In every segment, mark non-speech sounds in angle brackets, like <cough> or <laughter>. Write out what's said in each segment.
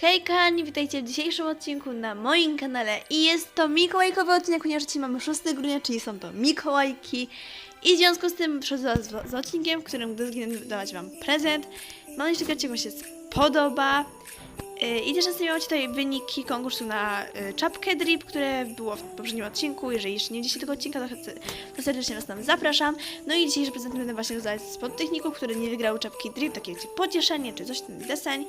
Hej kochani, witajcie w dzisiejszym odcinku na moim kanale i jest to mikołajkowy odcinek, ponieważ dzisiaj mamy 6 grudnia, czyli są to mikołajki i w związku z tym przychodzę z, z odcinkiem, w którym gdy zginę dawać wam prezent. Mam nadzieję, że się spodoba. Yy, I też następnie tutaj wyniki konkursu na y, czapkę drip, które było w poprzednim odcinku. Jeżeli jeszcze nie widzieliście tego odcinka, to, to serdecznie was tam zapraszam. No i dzisiejszy prezent będę właśnie rozdawać spod techników, które nie wygrały czapki drip, takie wiecie, pocieszenie czy coś ten deseń.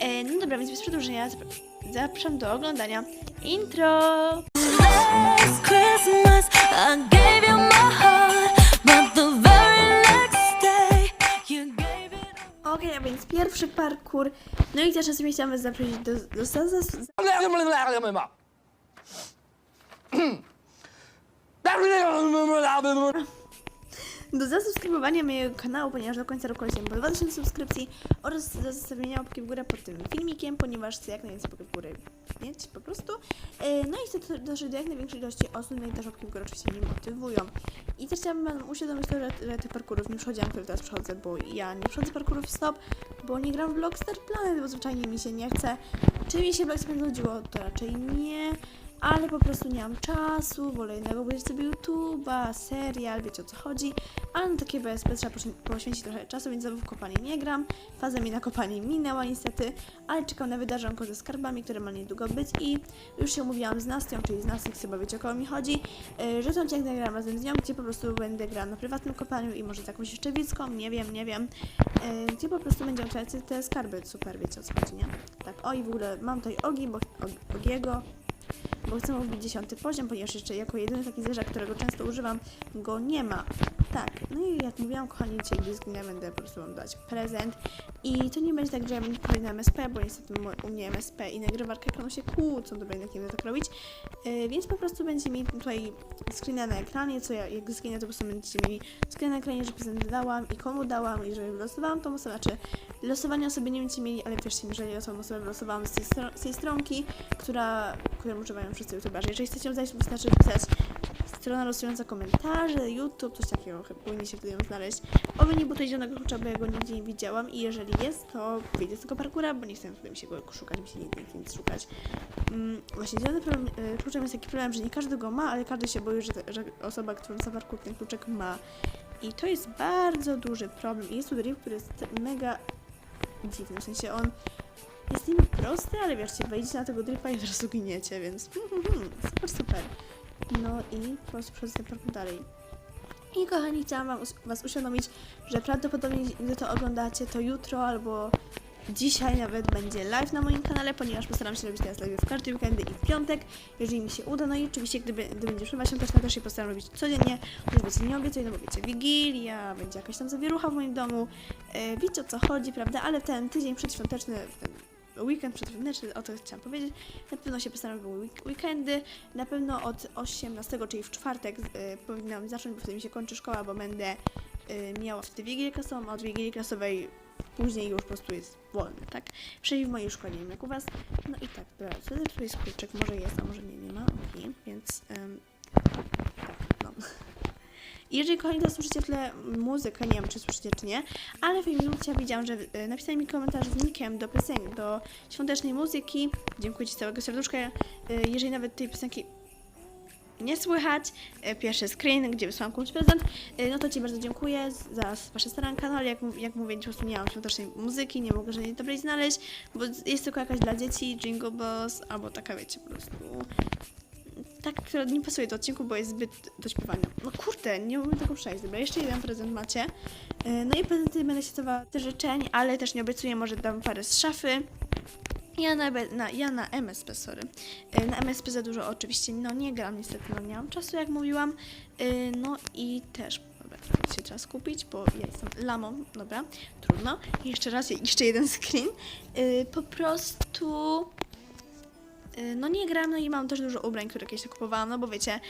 E, no dobra, więc bez przedłużenia zapra- zapraszam do oglądania intro. Last Christmas, I gave you my więc pierwszy parkour. No i też chciałam was zaprosić do, do, do, do zasubskrybowania mojego kanału, ponieważ do końca roku lecimy po 2000 subskrypcji oraz do zostawienia łapki w górę pod tym filmikiem, ponieważ chcę jak najwięcej łapek w górę mieć po prostu. E, No i chcę dotrzeć do jak największej ilości osób, no i też łapki w górę oczywiście mnie motywują. I też chciałabym wam uświadomić to, że, że tych parkurów nie przechodziłam, które teraz przechodzę, bo ja nie przechodzę parkurów stop, bo nie gram w Blockstar Planet, bo zwyczajnie mi się nie chce. Czy mi się Blockstar nudziło, to raczej nie. Ale po prostu nie mam czasu, wolę jednego obejrzeć sobie YouTube'a, serial, wiecie o co chodzi. Ale na takie BSP trzeba poświę- poświęcić trochę czasu, więc znowu w kopanie nie gram. Faza mi na kopanie minęła niestety, ale czekam na wydarzonko ze skarbami, które ma niedługo być i już się umówiłam z Nastią, czyli z Nastią chyba wiecie o kogo mi chodzi, yy, że tą ciąg nagram razem z nią, gdzie po prostu będę grała na prywatnym kopaniu i może z jakąś jeszcze widzką, nie wiem, nie wiem, yy, gdzie po prostu będziemy otwierać te skarby, super, wiecie o co chodzi, nie? Tak, o i w ogóle mam tutaj Ogi, bo, Og- Ogiego, bo chcę wbić dziesiąty poziom, ponieważ jeszcze jako jedyny taki zwierzak, którego często używam, go nie ma. Tak, no i jak mówiłam, kochani, dzisiaj zginę, będę po prostu wam dać prezent. I to nie będzie tak, że ja będę kolejny MSP, bo niestety u mnie MSP i nagrywarka ekranu się kłócą, dobra, jednak nie będę tak robić. Yy, więc po prostu będzie mi tutaj screena na ekranie, co ja, jak zginę, to po prostu będziecie mieli screen na ekranie, że prezent dałam i komu dałam i że wylosowałam tą osobę, znaczy losowania sobie nie będziecie mieli, ale wierzcie mi, że ja tą osobę wylosowałam z tej, stro- z tej stronki, która, którą używają wszyscy youtuberzy. Jeżeli chcecie ją znaleźć, wystarczy wpisać strona losująca komentarze, YouTube, coś takiego, chyba powinniście wtedy ją znaleźć. Oby nie było tutaj zielonego klucza, bo ja go nigdzie nie widziałam i jeżeli jest, to wyjdę z tego parkura, bo nie chcę wtedy mi się go szukać, mi się nie chce nic szukać. Mm, właśnie zielony problem, y, kluczem jest taki problem, że nie każdy go ma, ale każdy się boi, że, że osoba, która na parkour ten kluczek ma. I to jest bardzo duży problem. I jest tu drift, który jest mega dziwny, w sensie on jest niby prosty, ale wierzcie, wejdziecie na tego dripa i od razu giniecie, więc <laughs> super, super. No i po prostu parkour dalej. I kochani, chciałam wam, was uświadomić, że prawdopodobnie gdy to oglądacie, to jutro albo dzisiaj nawet będzie live na moim kanale, ponieważ postaram się robić teraz live w każdy weekendy i w piątek, jeżeli mi się uda. No i oczywiście, gdyby, gdy będzie przerwa świąteczna, też się postaram robić codziennie. Już wiecie, nie obiecuję, no bo wiecie, Wigilia, będzie jakaś tam zawierucha w moim domu. E, wiecie o co chodzi, prawda? Ale ten tydzień przedświąteczny, ten weekend przedświąteczny, o to chciałam powiedzieć, na pewno się week- weekendy. Na pewno od 18, czyli w czwartek y, powinnam zacząć, bo wtedy mi się kończy szkoła, bo będę y, miała wtedy wigilię klasową, a od wigilii klasowej później już po prostu jest wolny, tak? Przynajmniej w mojej szkole, nie wiem jak u Was. No i tak, dobra, co tu jest kluczek? Może jest, a może nie, nie ma, okej, więc ym, tak, no. Jeżeli kochani teraz słyszycie w tle muzykę, nie wiem czy słyszycie czy nie, ale w minucie widziałam, że y, napisali mi komentarz z linkiem do piosenki, do świątecznej muzyki. Dziękuję Ci całego serduszka. Y, Jeżeli nawet tej piosenki nie słychać, y, pierwszy screen, gdzie wysłałam komuś prezent, no to Ci bardzo dziękuję za Wasze staranka, no ale jak, jak mówię, po prostu nie mam świątecznej muzyki, nie mogę żadnej dobrej znaleźć, bo jest tylko jakaś dla dzieci, Jingle Bells, albo taka wiecie, po prostu tak, nie pasuje do odcinku, bo jest zbyt do śpiewania. No kurde, nie umiem tego przejść. Dobra, jeszcze jeden prezent macie. E, No i prezenty będę się cofała te życzeń, ale też nie obiecuję, może dam parę z szafy. Ja na, na, ja na MSP, sorry. E, Na MSP za dużo oczywiście no nie gram, niestety no nie mam czasu, jak mówiłam. E, No i też, dobra, się trzeba skupić, bo ja jestem lamą, dobra, trudno. Jeszcze raz, jeszcze jeden screen. Po prostu... Y, No nie gram, no i mam też dużo ubrań, które kiedyś kupowałam, no bo wiecie,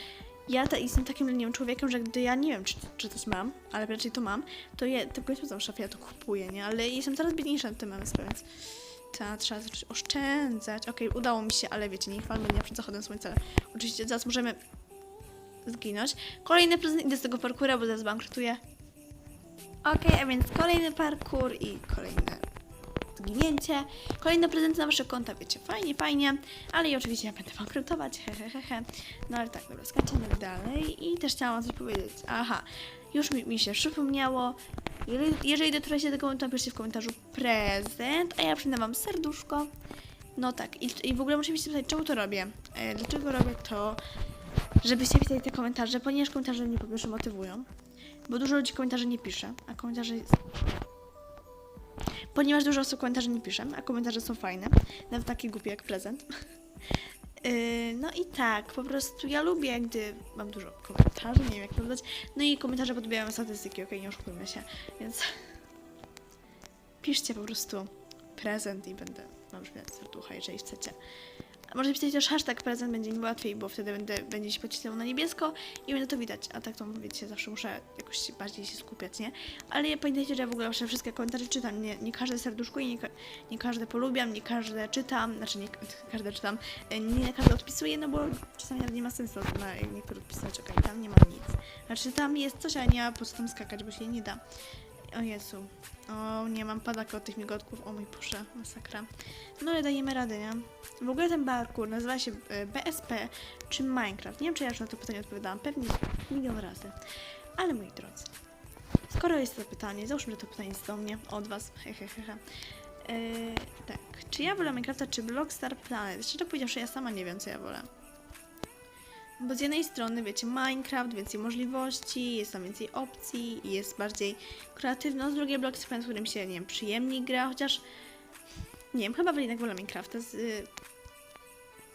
ja ta, jestem takim leniem człowiekiem, że gdy ja nie wiem, czy, czy coś mam, ale raczej to mam, to ja tylko sprawdzam w szafie, ja to kupuję, nie? Ale jestem coraz biedniejsza na tym MSP, więc ta, trzeba zacząć oszczędzać. Okej, udało mi się, ale wiecie, nie chwalmy dnia przed zachodem słońca. Oczywiście zaraz możemy zginąć. Kolejny prezent, idę z tego parkura, bo zaraz bankrutuję. Okej, a więc kolejny parkour i kolejne zginięcie. Kolejne prezenty na wasze konta, wiecie, fajnie, fajnie, ale i oczywiście ja będę bankrutować, he, he, he, he. No ale tak, dobra, skaczemy dalej i też chciałam coś powiedzieć. Aha, już mi, mi się przypomniało. Jeżeli, jeżeli dotrzecie do tego momentu, napiszcie w komentarzu prezent, a ja przynę wam serduszko. No tak, i, i w ogóle muszę mi się zapytać, czemu to robię? E, dlaczego robię to, żebyście pisali te komentarze, ponieważ komentarze mnie po pierwsze motywują, bo dużo ludzi komentarzy nie pisze, a komentarze. Ponieważ dużo osób komentarzy nie pisze, a komentarze są fajne, nawet takie głupie jak prezent. Yy, <laughs> No i tak, po prostu ja lubię, gdy mam dużo komentarzy, nie wiem jak to dodać. No i komentarze podbijają statystyki, okej, nie oszukujmy się, więc <laughs> piszcie po prostu prezent i będę wam brzmiać serducha, jeżeli chcecie. A może pisać też hashtag prezent, będzie mi łatwiej, bo wtedy będę, będzie się podświetlało na niebiesko i będzie to widać. A tak to wiecie, zawsze muszę jakoś bardziej się skupiać, nie? Ale pamiętajcie, że ja w ogóle wasze wszystkie komentarze czytam. Nie, nie każde serduszko i nie, nie każde polubiam, nie każde czytam, znaczy nie <laughs> każde czytam, nie każde odpisuję, no bo czasami nawet nie ma sensu na niektóre odpisywać, okej, tam nie ma nic. Znaczy tam jest coś, ale nie ma po co tam skakać, bo się nie da. O Jezu. O, nie mam padaka od tych migotków. O mój Boże, masakra. No ale dajemy radę, nie? W ogóle ten parkour nazywa się e, BSP czy Minecraft. Nie wiem, czy ja już na to pytanie odpowiadałam. Pewnie milion razy. Ale moi drodzy, skoro jest to pytanie, załóżmy, że to pytanie jest do mnie, od was, hehehe. Eee, tak, czy ja wolę Minecrafta, czy Blockstar Planet? Szczerze powiedziawszy, ja sama nie wiem, co ja wolę. Bo z jednej strony, wiecie, Minecraft, więcej możliwości, jest tam więcej opcji, jest bardziej kreatywno, z drugiej Planet, w którym się, nie wiem, przyjemniej gra, chociaż nie wiem, chyba jednak wolę Minecrafta z, y,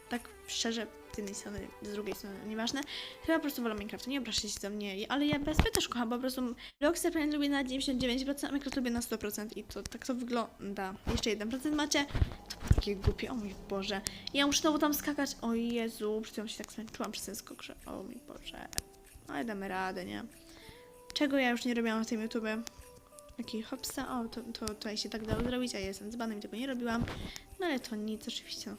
tak szczerze, z jednej strony, z drugiej strony, nieważne. Chyba po prostu wolę Minecrafta, nie obraźcie się za mnie, ale ja BSP też kocham, bo po prostu Planet lubię na 99%, a Minecraft lubię na 100% i to tak to wygląda. Jeszcze 1% macie, takie głupie, o mój Boże. Ja muszę znowu tam skakać, o Jezu, przed chwilą się tak zmęczyłam przez ten skok, że o mój Boże. Ale damy radę, nie? Czego ja już nie robiłam w tym YouTube? Jaki hopsa, o, to, to tutaj się tak dało zrobić, a ja jestem dzbanem i tego nie robiłam. No ale to nic, oczywiście.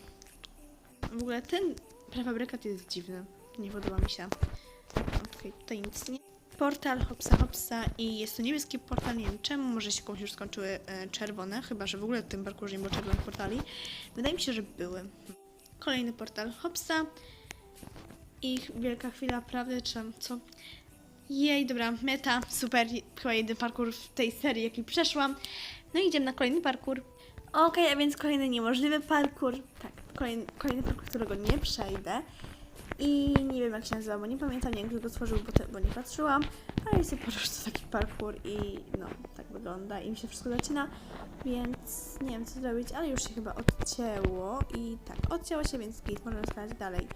W ogóle ten prefabrykat jest dziwny. Nie podoba mi się. Okej, tutaj nic nie. Portal, hopsa, hopsa i jest to niebieski portal, nie wiem czemu, może się komuś już skończyły e, czerwone, chyba że w ogóle w tym parkurze nie było czerwonych portali. Wydaje mi się, że były. Kolejny portal, hopsa. I wielka chwila prawdy, czy co? Jej, dobra, meta, super, chyba jedyny parkour w tej serii, jaki przeszłam. No i idziemy na kolejny parkour. Okej, a więc kolejny niemożliwy parkour. Tak, kolejny, kolejny parkour, którego nie przejdę. I nie wiem jak się nazywa, bo nie pamiętam, nie go stworzył, bo, te, bo nie patrzyłam. Ale jest po prostu taki parkour i no, tak wygląda i mi się wszystko zaczyna. Więc nie wiem co zrobić, ale już się chyba odcięło i tak, odcięło się, więc git, możemy skakać dalej.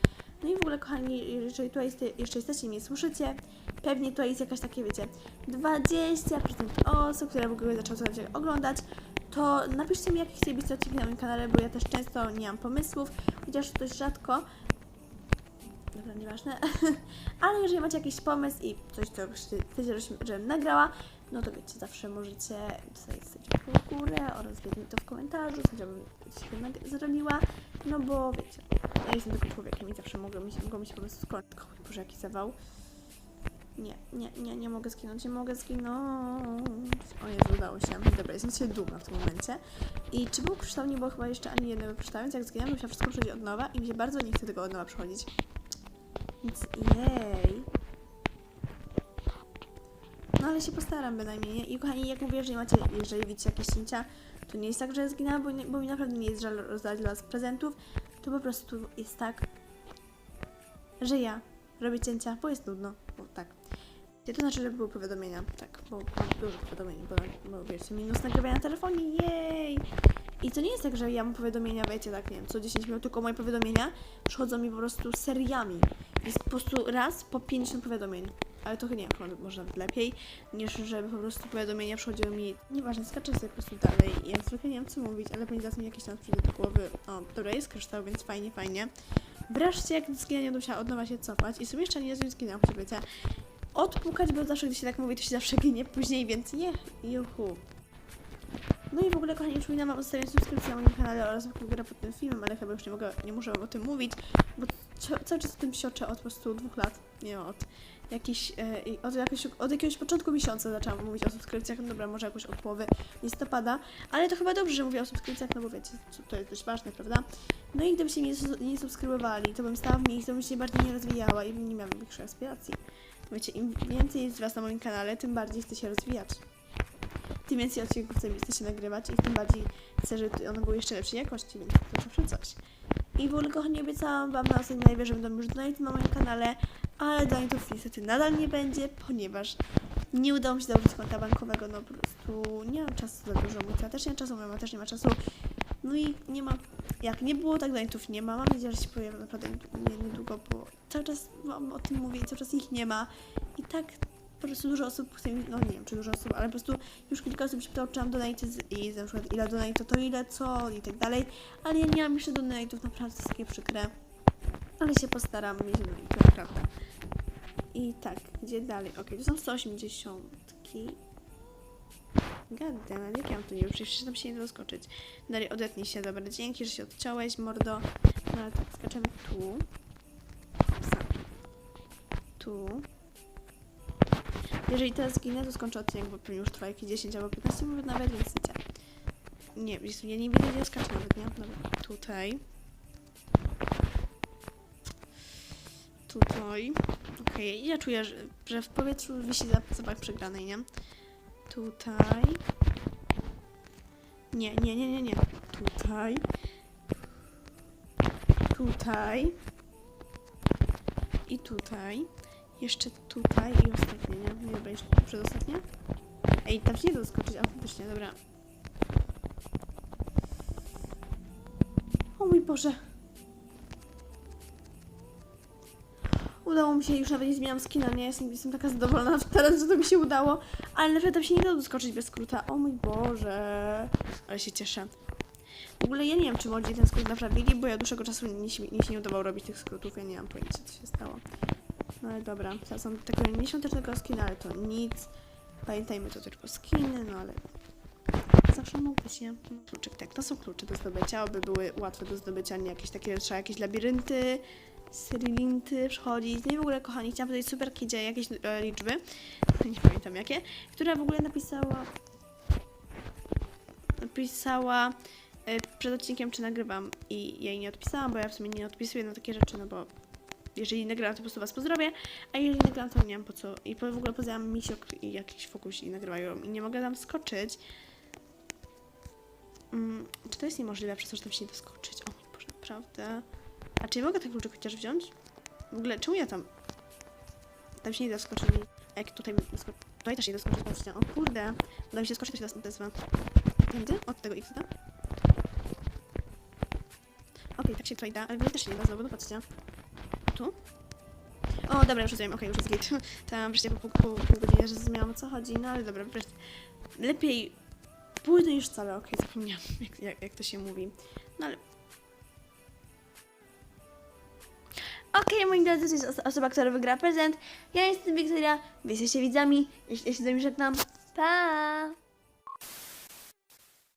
No i w ogóle kochani, jeżeli tutaj jeste, jeszcze jesteście i mnie słyszycie, pewnie tutaj jest jakaś takie, wiecie, 20% osób, które w ogóle zaczęły to oglądać, to napiszcie mi, jakie chcielibyście odcinki na moim kanale, bo ja też często nie mam pomysłów, chociaż dość rzadko. Dobra, nieważne. <laughs> Ale jeżeli macie jakiś pomysł i coś, co chcecie, żebym nagrała, no to wiecie, zawsze możecie tutaj zostawić w górę oraz wiedzieć to w komentarzu, co nag- zrobiła, no bo wiecie, ja jestem tylko człowiekiem i zawsze mogą mi się, mogą mi się po prostu skończyć. Boże, jaki zawał. Nie, nie, nie, nie mogę zginąć, nie mogę zginąć. O Jezu, udało się. Dobra, jestem się dumna w tym momencie. I czy był kryształ? Nie było chyba jeszcze ani jednego kryształu, więc jak zginęłam, musiałam wszystko przechodzić od nowa i mi się bardzo nie chce tego od nowa przechodzić. Jej. No ale się postaram bynajmniej, nie? I kochani, jak mówię, jeżeli macie, jeżeli widzicie jakieś cięcia, to nie jest tak, że ja zginęłam, bo, nie, bo mi naprawdę nie jest żal rozdać dla was prezentów, to po prostu jest tak, że ja robię cięcia, bo jest nudno, bo tak. Nie to znaczy, że były powiadomienia, tak, bo mam dużo powiadomień, bo, bo wiecie, minus nagrywania na telefonie, jej! I to nie jest tak, że ja mam powiadomienia, wiecie, tak, nie wiem, co 10 minut, tylko moje powiadomienia przychodzą mi po prostu seriami. Jest po prostu raz po 50 powiadomień. Ale to nie wiem, może nawet lepiej, niż żeby po prostu powiadomienia przychodziły mi. Nieważne, skaczę sobie po prostu dalej. Ja trochę nie wiem co mówić, ale pewnie zaraz mi jakiś tam przyjdzie do głowy. O, dobra, jest kryształ, więc fajnie, fajnie. Wreszcie, jak zginę, nie będę musiała od nowa się cofać. I sobie jeszcze nie nie zginęłam, choć wiecie. Odpukać, bo zawsze, gdy się tak mówi, to się zawsze ginie później, więc nie, juhu. No i w ogóle, kochani, przypominam wam o zostawieniu subskrypcji na moim kanale oraz w pod tym filmem, ale chyba już nie mogę, nie muszę wam o tym mówić, bo cały czas o tym sioczę od po prostu dwóch lat, nie od jakiś, e, od, jakiegoś, od jakiegoś początku miesiąca zaczęłam mówić o subskrypcjach, no dobra, może jakoś od połowy listopada, ale to chyba dobrze, że mówię o subskrypcjach, no bo wiecie, to jest dość ważne, prawda? No i gdybyście mnie nie, subskrybowali, to bym stała w miejscu, bym się bardziej nie rozwijała i nie miała większej aspiracji. Wiecie, im więcej jest was na moim kanale, tym bardziej chcę się rozwijać. Tym więcej odcinków chcę, chcę się nagrywać i tym bardziej chcę, żeby one były jeszcze lepszej jakości, więc to zawsze coś. I w ogóle, kochani, obiecałam wam na ostatnim live, że będą już donate na moim kanale, ale donatów niestety nadal nie będzie, ponieważ nie udało mi się założyć konta bankowego, no po prostu nie mam czasu za dużo, mój też nie ma czasu, mama też nie ma czasu, no i nie ma, jak nie było, tak donatów nie ma, mam nadzieję, że się pojawi naprawdę nie- niedługo, bo cały czas wam o tym mówię i cały czas ich nie ma i tak po prostu dużo osób chce mi, no nie wiem czy dużo osób, ale po prostu już kilka osób się pytało, czy mam donate i na przykład ile donate to ile co i tak dalej, ale ja nie mam jeszcze donate'ów, naprawdę to jest takie przykre, ale się postaram mieć donate, naprawdę. I tak, gdzie dalej? Okej, to są 180. Goddammit, jak ja mam tu nie wiem, przecież tam się nie doskoczyć. Dalej, odetnij się, dobra, dzięki, że się odciąłeś, mordo. No ale tak, skaczemy tu. Tu. Jeżeli teraz zginę, to skończę odcinek, bo pewnie już trwa jakieś 10 albo 15 minut nawet, więc wiecie. Nie, ja nie widzę, gdzie skaczę nawet, nie? Dobra, tutaj. Tutaj. Okej, ja czuję, że, że w powietrzu wisi zap- zapach przegranej, nie? Tutaj. Nie, nie, nie, nie, nie. Tutaj. Tutaj. I tutaj. Jeszcze tutaj i ostatnie, nie? Nie, dobra, jeszcze przedostatnie. Ej, tam się nie da doskoczyć, a faktycznie, dobra. O mój Boże. Udało mi się, już nawet nie zmieniam skina, nie? Jestem, jestem taka zadowolona teraz, że to mi się udało. Ale nawet tam się nie da doskoczyć bez skróta. O mój Boże. Ale się cieszę. W ogóle ja nie wiem, czy młodzi ten skrót naprawili, bo ja dłuższego czasu nie, się- nie się nie udawało robić tych skrótów. Ja nie mam pojęcia, co się stało. No ale dobra, teraz są tego nieświątecznego skina, ale to nic. Pamiętajmy, to tylko skiny, no ale zawsze mogę nie? Kluczyk, tak, to są klucze do zdobycia, aby były łatwe do zdobycia, nie jakieś takie, trzeba jakieś labirynty, syrilinty przechodzić. No i w ogóle, kochani, chciałam tutaj super kidzie jakieś e, liczby, <laughs> nie pamiętam jakie, która w ogóle napisała napisała e, przed odcinkiem, czy nagrywam i jej nie odpisałam, bo ja w sumie nie odpisuję na takie rzeczy, no bo jeżeli nagrałam, to po prostu was pozdrowię, a jeżeli nagrałam, to nie wiem po co. I po, w ogóle pozdrawiam misiok i jakiś fokus i nagrywają i nie mogę tam skoczyć. Mm, czy to jest niemożliwe przez to, że tam się nie da skoczyć? O mój Boże, naprawdę. A czy ja mogę ten kluczyk chociaż wziąć? W ogóle, czemu ja tam... Tam się nie da skoczyć. A jak tutaj... Tutaj też nie da skoczyć, patrzcie. O kurde. Uda mi się skoczyć, to się da odezwa. Tędy? Od tego X, Okej, tak się tutaj da, ale wy też się nie da znowu, no patrzcie. Tu? O, dobra, już rozumiem, okej, już jest git. <laughs> Tam wreszcie po pół, pół, pół godziny, zrozumiałam o co chodzi, no ale dobra, wreszcie. Lepiej późno niż wcale, okej, zapomniałam, <laughs> jak, jak, jak to się mówi. No ale... Okej, moi drodzy, to jest oso- osoba, która wygra prezent. Ja jestem Wiktoria, wy jesteście widzami, jeśli ja się z wami żegnam. Pa!